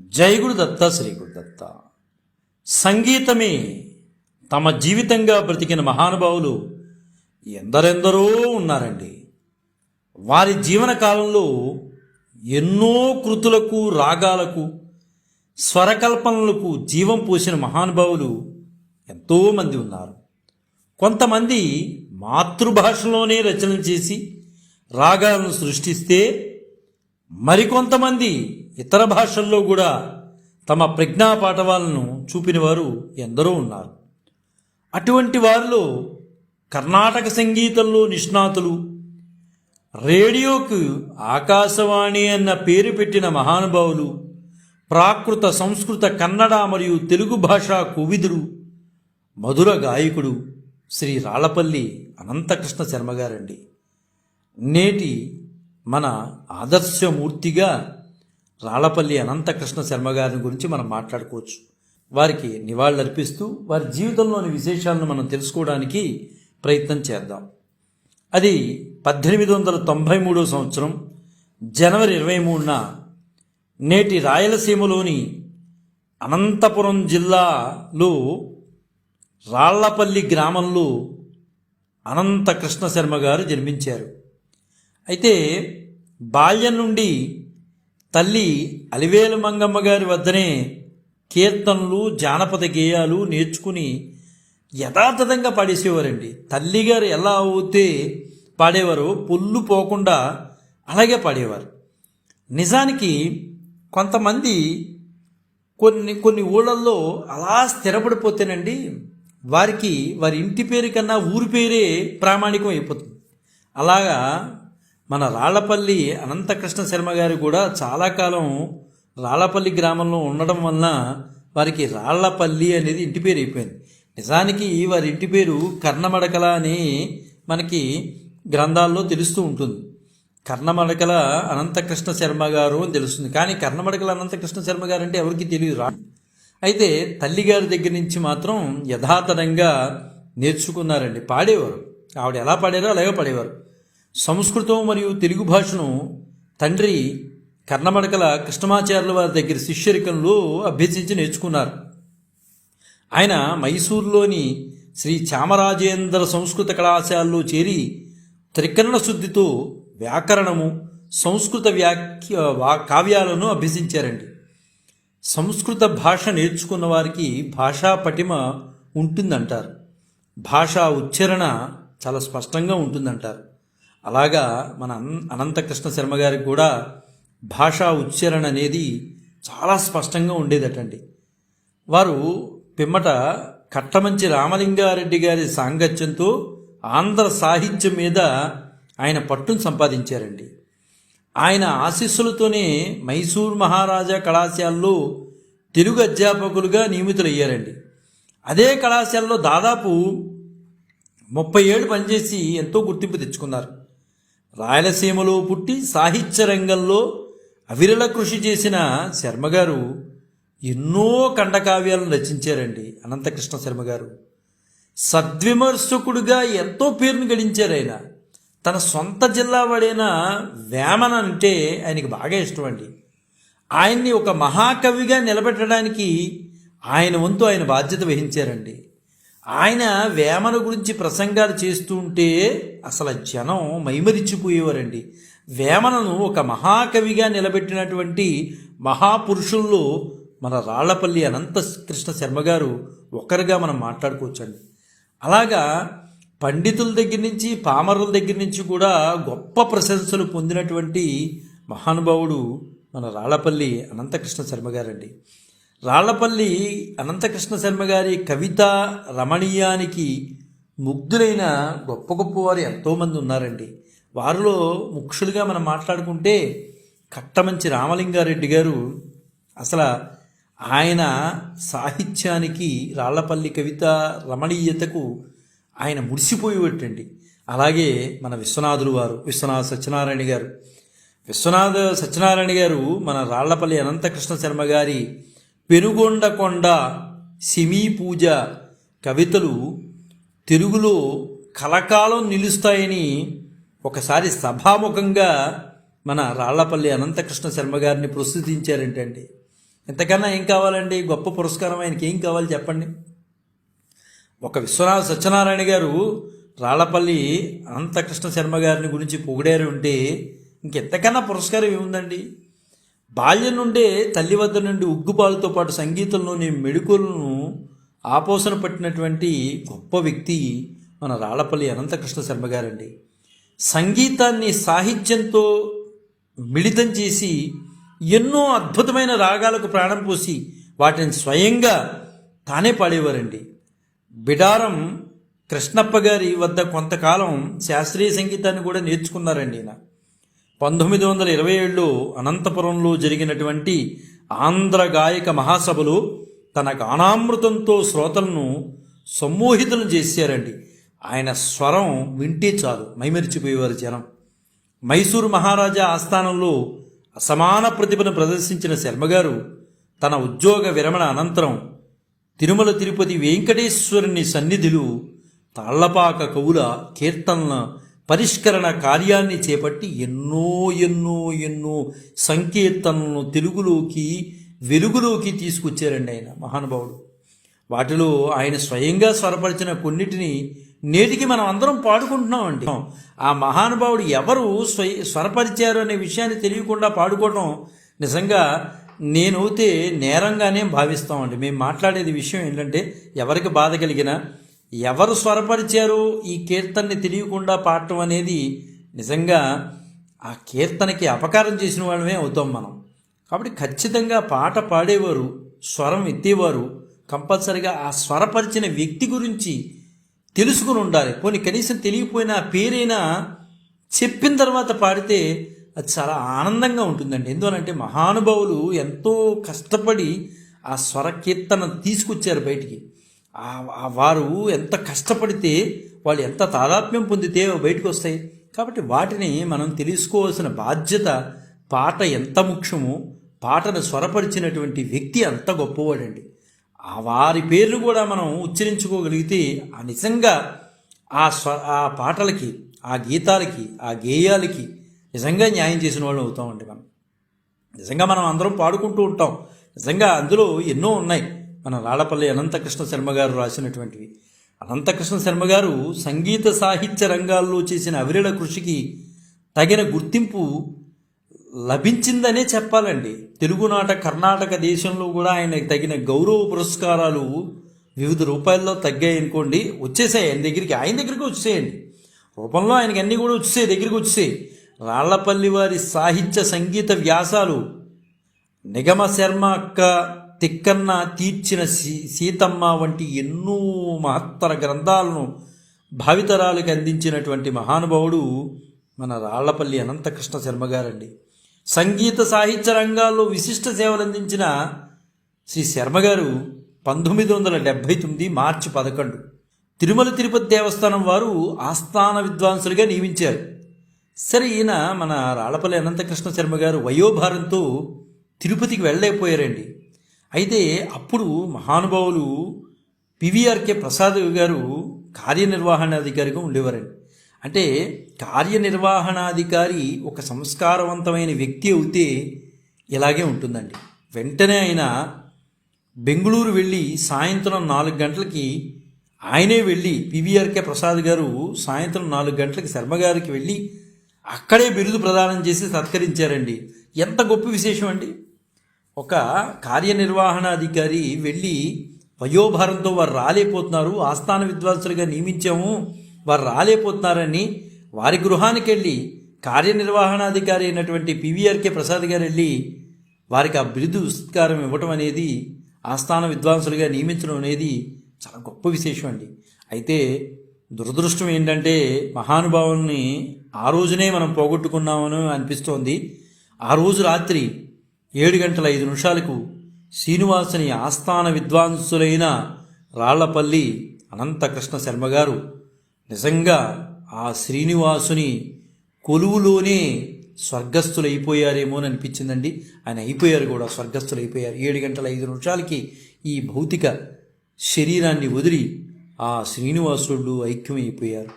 జై గురుదత్త శ్రీ గురుదత్త సంగీతమే తమ జీవితంగా బ్రతికిన మహానుభావులు ఎందరెందరో ఉన్నారండి. వారి జీవన కాలంలో ఎన్నో కృతులకు రాగాలకు స్వరకల్పనలకు జీవం పోసిన మహానుభావులు ఎంతోమంది ఉన్నారు. కొంతమంది మాతృభాషలోనే రచన చేసి రాగాలను సృష్టిస్తే మరికొంతమంది ఇతర భాషల్లో కూడా తమ ప్రజ్ఞా పాఠవాలను చూపిన వారు ఎందరో ఉన్నారు. అటువంటి వారిలో కర్ణాటక సంగీతంలో నిష్ణాతులు రేడియోకు ఆకాశవాణి అన్న పేరు పెట్టిన మహానుభావులు ప్రాకృత సంస్కృత కన్నడ మరియు తెలుగు భాషా కోవిదుడు మధుర గాయకుడు శ్రీ రాళ్ళపల్లి అనంతకృష్ణ శర్మ గారండి. నేటి మన ఆదర్శమూర్తిగా రాళ్ళపల్లి అనంతకృష్ణ శర్మ గారిని గురించి మనం మాట్లాడుకోవచ్చు. వారికి నివాళులర్పిస్తూ వారి జీవితంలోని విశేషాలను మనం తెలుసుకోవడానికి ప్రయత్నం చేద్దాం. అది పద్దెనిమిది వందల తొంభై మూడో సంవత్సరం జనవరి ఇరవై మూడున నేటి రాయలసీమలోని అనంతపురం జిల్లాలో రాళ్ళపల్లి గ్రామంలో అనంత కృష్ణ శర్మ గారు జన్మించారు. అయితే బాల్యం నుండి తల్లి అలివేలు మంగమ్మ గారి వద్దనే కీర్తనలు జానపద గేయాలు నేర్చుకుని యథాతథంగా పాడేసేవారండి. తల్లిగారు ఎలా అవుతే పాడేవారో పొల్లు పోకుండా అలాగే పాడేవారు. నిజానికి కొంతమంది కొన్ని కొన్ని ఊళ్ళల్లో అలా స్థిరపడిపోతేనండి వారికి వారి ఇంటి పేరు కన్నా ఊరి పేరే ప్రామాణికం అయిపోతుంది. అలాగా మన రాళ్ళపల్లి అనంతకృష్ణ శర్మ గారు కూడా చాలా కాలం రాళ్ళపల్లి గ్రామంలో ఉండడం వలన వారికి రాళ్ళపల్లి అనేది ఇంటి పేరు అయిపోయింది. నిజానికి వారి ఇంటి పేరు కర్ణమడకల అని మనకి గ్రంథాల్లో తెలుస్తూ ఉంటుంది. కర్ణమడకల అనంతకృష్ణ శర్మ గారు అని తెలుస్తుంది. కానీ కర్ణమడకల అనంతకృష్ణ శర్మ గారు అంటే ఎవరికి తెలియదు రా. అయితే తల్లిగారి దగ్గర నుంచి మాత్రం యథాతథంగా నేర్చుకున్నారండి. పాడేవారు. ఆవిడ ఎలా పాడారో అలాగే పాడేవారు. సంస్కృతం మరియు తెలుగు భాషను తండ్రి కర్ణమడకల కృష్ణమాచార్యుల వారి దగ్గర శిష్యరికంలో అభ్యసించి నేర్చుకున్నారు. ఆయన మైసూరులోని శ్రీ చామరాజేంద్ర సంస్కృత కళాశాలలో చేరి త్రికరణ శుద్ధితో వ్యాకరణము సంస్కృత వ్యాఖ్య వా- కావ్యాలను అభ్యసించారండి. సంస్కృత భాష నేర్చుకున్న వారికి భాషా పటిమ ఉంటుందంటారు. భాషా ఉచ్చారణ చాలా స్పష్టంగా ఉంటుందంటారు. అలాగా మన అన్- అనంతకృష్ణ శర్మ గారికి కూడా భాషా ఉచ్చారణ అనేది చాలా స్పష్టంగా ఉండేదటండి. వారు పిమ్మట కట్టమంచి రామలింగారెడ్డి గారి సాంగత్యంతో ఆంధ్ర సాహిత్యం మీద ఆయన పట్టును సంపాదించారండి. ఆయన ఆశీస్సులతోనే మైసూర్ మహారాజా కళాశాలలో తెలుగు అధ్యాపకులుగా నియమితులయ్యారండి. అదే కళాశాలలో దాదాపు ముప్పై ఏళ్ళు పనిచేసి ఎంతో గుర్తింపు తెచ్చుకున్నారు. రాయలసీమలో పుట్టి సాహిత్య రంగంలో అవిరల కృషి చేసిన శర్మ గారు ఎన్నో ఖండకావ్యాలను రచించారండి అనంతకృష్ణ శర్మ గారు సద్విమర్శకుడిగా ఎంతో పేరును గడించారు ఆయన. తన సొంత జిల్లా వాడైన వేమన అంటే ఆయనకి బాగా ఇష్టం అండి ఆయన్ని ఒక మహాకవిగా నిలబెట్టడానికి ఆయన వంతు ఆయన బాధ్యత వహించారండి. ఆయన వేమన గురించి ప్రసంగాలు చేస్తూ ఉంటే అసలు జనం మైమరిచిపోయేవారండి. వేమనను ఒక మహాకవిగా నిలబెట్టినటువంటి మహాపురుషుల్లో మన రాళ్ళపల్లి అనంత కృష్ణ శర్మ గారు ఒకరిగా మనం మాట్లాడుకోవచ్చండి. అలాగా పండితుల దగ్గర నుంచి పామరుల దగ్గర నుంచి కూడా గొప్ప ప్రశంసలు పొందినటువంటి మహానుభావుడు మన రాళ్ళపల్లి అనంతకృష్ణ శర్మ గారండి. రాళ్ళపల్లి అనంతకృష్ణ శర్మ గారి కవిత రమణీయానికి ముగ్ధులైన గొప్ప గొప్ప వారు ఎంతోమంది ఉన్నారండి. వారిలో ముఖ్యులుగా మనం మాట్లాడుకుంటే కట్టమంచి రామలింగారెడ్డి గారు అసలు ఆయన సాహిత్యానికి రాళ్ళపల్లి కవిత రమణీయతకు ఆయన ముడిసిపోయేటండి అలాగే మన విశ్వనాథులు వారు విశ్వనాథ సత్యనారాయణ గారు. విశ్వనాథ సత్యనారాయణ గారు మన రాళ్ళపల్లి అనంతకృష్ణ శర్మ గారి పెనుగొండకొండ సిమీ పూజ కవితలు తెలుగులో కలకాలం నిలుస్తాయని ఒకసారి సభాముఖంగా మన రాళ్ళపల్లి అనంతకృష్ణ శర్మ గారిని ప్రస్తుతించారంటండి. ఇంతకన్నా ఏం కావాలండి? గొప్ప పురస్కారం ఆయనకి ఏం కావాలి చెప్పండి? ఒక విశ్వనాథ సత్యనారాయణ గారు రాళ్ళపల్లి అనంతకృష్ణ శర్మ గారిని గురించి పొగిడారు ఉంటే ఇంకెంతకన్నా పురస్కారం ఏముందండి? బాల్యం నుండే తల్లి వద్ద నుండి ఉగ్గుపాలతో పాటు సంగీతంలోని మెడుకులను ఆపోసన పట్టినటువంటి గొప్ప వ్యక్తి మన రాళ్ళపల్లి అనంతకృష్ణ శర్మ గారండి. సంగీతాన్ని సాహిత్యంతో మిళితం చేసి ఎన్నో అద్భుతమైన రాగాలకు ప్రాణం పోసి వాటిని స్వయంగా తానే పాడేవారండి. బిడారం కృష్ణప్ప గారి వద్ద కొంతకాలం శాస్త్రీయ సంగీతాన్ని కూడా నేర్చుకున్నారండి ఈయన. పంతొమ్మిది వందల ఇరవై ఏడులో అనంతపురంలో జరిగినటువంటి ఆంధ్ర గాయక మహాసభలో తన గానామృతంతో శ్రోతలను సమ్మోహితులను చేశారండి. ఆయన స్వరం వింటే చాలు మైమరిచిపోయేవారు జనం. మైసూరు మహారాజా ఆస్థానంలో అసమాన ప్రతిభను ప్రదర్శించిన శర్మగారు తన ఉద్యోగ విరమణ అనంతరం తిరుమల తిరుపతి వెంకటేశ్వరుని సన్నిధిలో తాళ్ళపాక కవుల కీర్తనల పరిష్కరణ కార్యాన్ని చేపట్టి ఎన్నో ఎన్నో ఎన్నో సంకీర్తనలను తెలుగులోకి వెలుగులోకి తీసుకొచ్చారండి ఆయన మహానుభావుడు. వాటిలో ఆయన స్వయంగా స్వరపరిచిన కొన్నిటిని నేటికి మనం అందరం పాడుకుంటున్నామండి. ఆ మహానుభావుడు ఎవరు స్వయ స్వరపరిచారు అనే విషయాన్ని తెలియకుండా పాడుకోవడం నిజంగా నేనైతే నేరంగానే భావిస్తామండి. మేము మాట్లాడేది విషయం ఏంటంటే ఎవరికి బాధ కలిగినా ఎవరు స్వరపరిచారు? ఈ కీర్తనని తెలియకుండా పాడటం అనేది నిజంగా ఆ కీర్తనకి అపకారం చేసిన వాళ్ళమే అవుతాం మనం. కాబట్టి ఖచ్చితంగా పాట పాడేవారు స్వరం ఎత్తేవారు కంపల్సరిగా ఆ స్వరపరిచిన వ్యక్తి గురించి తెలుసుకుని ఉండాలి. పోనీ కనీసం తెలియకపోయినా పేరైనా చెప్పిన తర్వాత పాడితే అది చాలా ఆనందంగా ఉంటుందండి. ఎందువనంటే మహానుభావులు ఎంతో కష్టపడి ఆ స్వర కీర్తన తీసుకొచ్చారు బయటికి. వారు ఎంత కష్టపడితే వాళ్ళు ఎంత తాదాత్మ్యం పొందితే బయటకు వస్తాయి. కాబట్టి వాటిని మనం తెలుసుకోవాల్సిన బాధ్యత పాట ఎంత ముఖ్యమో పాటను స్వరపరిచినటువంటి వ్యక్తి అంత గొప్పవాడండి. ఆ వారి పేర్లు కూడా మనం ఉచ్చరించుకోగలిగితే ఆ నిజంగా ఆ స్వ ఆ పాటలకి ఆ గీతాలకి ఆ గేయాలకి నిజంగా న్యాయం చేసిన వాళ్ళు అవుతామండి మనం. నిజంగా మనం అందరం పాడుకుంటూ ఉంటాం. నిజంగా అందులో ఎన్నో ఉన్నాయి. మన రాళ్ళపల్లి అనంతకృష్ణ శర్మ గారు రాసినటువంటివి. అనంతకృష్ణ శర్మ గారు సంగీత సాహిత్య రంగాల్లో చేసిన అవిరళ కృషికి తగిన గుర్తింపు లభించిందనే చెప్పాలండి. తెలుగునాట కర్ణాటక దేశంలో కూడా ఆయనకు తగిన గౌరవ పురస్కారాలు వివిధ రూపాయల్లో తగ్గాయి అనుకోండి వచ్చేసాయి. ఆయన దగ్గరికి ఆయన దగ్గరికి వచ్చేయండి. రూపంలో ఆయనకి అన్నీ కూడా వచ్చేసాయి దగ్గరికి వచ్చేసాయి. రాళ్ళపల్లి వారి సాహిత్య సంగీత వ్యాసాలు నిగమ శర్మ అక్క తిక్కన్న తీర్చిన సీ సీతమ్మ వంటి ఎన్నో మహత్తర గ్రంథాలను భావితరాలకు అందించినటువంటి మహానుభావుడు మన రాళ్ళపల్లి అనంతకృష్ణ శర్మ గారండి. సంగీత సాహిత్య రంగాల్లో విశిష్ట సేవలు అందించిన శ్రీ శర్మ గారు పంతొమ్మిది వందల డెబ్భై తొమ్మిది మార్చి పదకొండు తిరుమల తిరుపతి దేవస్థానం వారు ఆస్థాన విద్వాంసులుగా నియమించారు. సరే ఈయన మన రాళ్ళపల్లి అనంతకృష్ణ శర్మ గారు వయోభారంతో తిరుపతికి వెళ్ళలేకపోయారండి. అయితే అప్పుడు మహానుభావులు పివిఆర్కే ప్రసాద్ గారు కార్యనిర్వహణాధికారిగా ఉండేవారండి. అంటే కార్యనిర్వహణాధికారి ఒక సంస్కారవంతమైన వ్యక్తి అవుతే ఇలాగే ఉంటుందండి. వెంటనే ఆయన బెంగళూరు వెళ్ళి సాయంత్రం నాలుగు గంటలకి ఆయనే వెళ్ళి పివిఆర్కే ప్రసాద్ గారు సాయంత్రం నాలుగు గంటలకి శర్మ గారికి వెళ్ళి అక్కడే బిరుదు ప్రదానం చేసి సత్కరించారండి. ఎంత గొప్ప విశేషం అండి ఒక కార్యనిర్వహణాధికారి వెళ్ళి వయోభారంతో వారు రాలేకపోతున్నారు ఆస్థాన విద్వాంసులుగా నియమించాము వారు రాలేకపోతున్నారని వారి గృహానికి వెళ్ళి కార్యనిర్వహణాధికారి అయినటువంటి పివిఆర్కే ప్రసాద్ గారు వెళ్ళి వారికి ఆ బిరుదు సత్కారం ఇవ్వటం అనేది ఆస్థాన విద్వాంసులుగా నియమించడం అనేది చాలా గొప్ప విశేషం అండి. అయితే దురదృష్టం ఏంటంటే మహానుభావుల్ని ఆ రోజునే మనం పోగొట్టుకున్నామని అనిపిస్తోంది. ఆ రోజు రాత్రి ఏడు గంటల ఐదు నిమిషాలకు శ్రీనివాసుని ఆస్థాన విద్వాంసులైన రాళ్ళపల్లి అనంతకృష్ణ శర్మ గారు నిజంగా ఆ శ్రీనివాసుని కొలువులోనే స్వర్గస్థులైపోయారేమో అని అనిపించిందండి ఆయన అయిపోయారు కూడా స్వర్గస్థులైపోయారు. ఏడు గంటల ఐదు నిమిషాలకి ఈ భౌతిక శరీరాన్ని వదిలి ఆ శ్రీనివాసుడు ఐక్యమైపోయారు.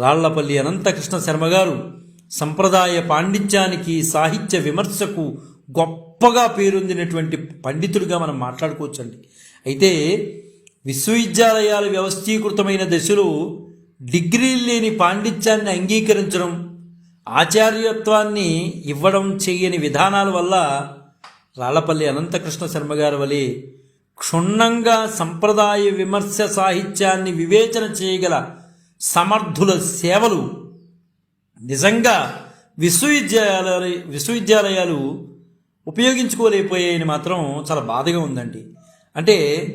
రాళ్ళపల్లి అనంతకృష్ణ శర్మ గారు సంప్రదాయ పాండిత్యానికి సాహిత్య విమర్శకు గొప్ప గొప్పగా పేరొందినటువంటి పండితుడిగా మనం మాట్లాడుకోవచ్చండి. అయితే విశ్వవిద్యాలయాలు వ్యవస్థీకృతమైన దశలో డిగ్రీలు లేని పాండిత్యాన్ని అంగీకరించడం ఆచార్యత్వాన్ని ఇవ్వడం చేయని విధానాల వల్ల రాళ్ళపల్లి అనంతకృష్ణ శర్మ గారి వలె క్షుణ్ణంగా సంప్రదాయ విమర్శ సాహిత్యాన్ని వివేచన చేయగల సమర్థుల సేవలు నిజంగా విశ్వవిద్యాలయ విశ్వవిద్యాలయాలు ఉపయోగించుకోలేకపోయాయని మాత్రం చాలా బాధగా ఉందండి. అంటే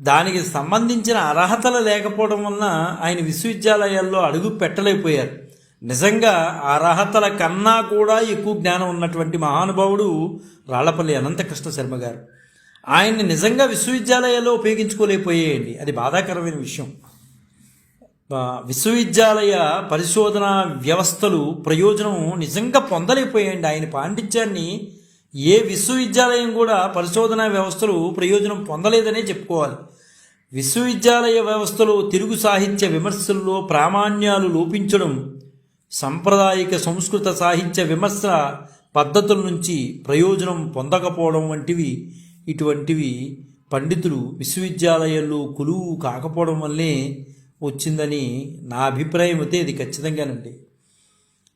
దానికి సంబంధించిన అర్హతలు లేకపోవడం వలన ఆయన విశ్వవిద్యాలయాల్లో అడుగు పెట్టలేకపోయారు. నిజంగా అర్హతల కన్నా కూడా ఎక్కువ జ్ఞానం ఉన్నటువంటి మహానుభావుడు రాళ్ళపల్లి అనంతకృష్ణ శర్మ గారు. ఆయన్ని నిజంగా విశ్వవిద్యాలయాల్లో ఉపయోగించుకోలేకపోయాయండి. అది బాధాకరమైన విషయం. విశ్వవిద్యాలయ పరిశోధన వ్యవస్థలు ప్రయోజనం నిజంగా పొందలేకపోయాయండి. ఆయన పాండిత్యాన్ని ఏ విశ్వవిద్యాలయం కూడా పరిశోధనా వ్యవస్థలు ప్రయోజనం పొందలేదనే చెప్పుకోవాలి. విశ్వవిద్యాలయ వ్యవస్థలో తెలుగు సాహిత్య విమర్శల్లో ప్రామాణ్యాలు లోపించడం సాంప్రదాయిక సంస్కృత సాహిత్య విమర్శ పద్ధతుల నుంచి ప్రయోజనం పొందకపోవడం వంటివి ఇటువంటివి పండితులు విశ్వవిద్యాలయాల్లో కొలువు కాకపోవడం వల్లే వచ్చిందని నా అభిప్రాయం అయితే ఇది ఖచ్చితంగానండి.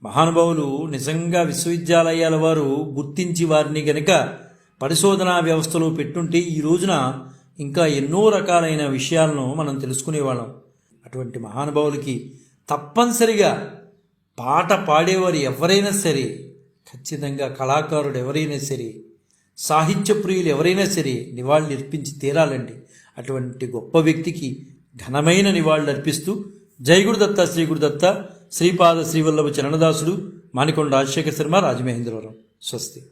మహానుభావులు నిజంగా విశ్వవిద్యాలయాల వారు గుర్తించి వారిని గనక పరిశోధనా వ్యవస్థలో పెట్టుంటే ఈ రోజున ఇంకా ఎన్నో రకాలైన విషయాలను మనం తెలుసుకునేవాళ్ళం. అటువంటి మహానుభావులకి తప్పనిసరిగా పాట పాడేవారు ఎవరైనా సరే ఖచ్చితంగా కళాకారుడు ఎవరైనా సరే సాహిత్య ప్రియులు ఎవరైనా సరే నివాళులు అర్పించి తీరాలండి. అటువంటి గొప్ప వ్యక్తికి ఘనమైన నివాళులు అర్పిస్తూ జై గురుదత్త శ్రీ గురుదత్త శ్రీపాద శ్రీవల్లభ చరణదాసుడు మాణికొండ రాజశేఖర శర్మ రాజమహేంద్రవరం. స్వస్తి.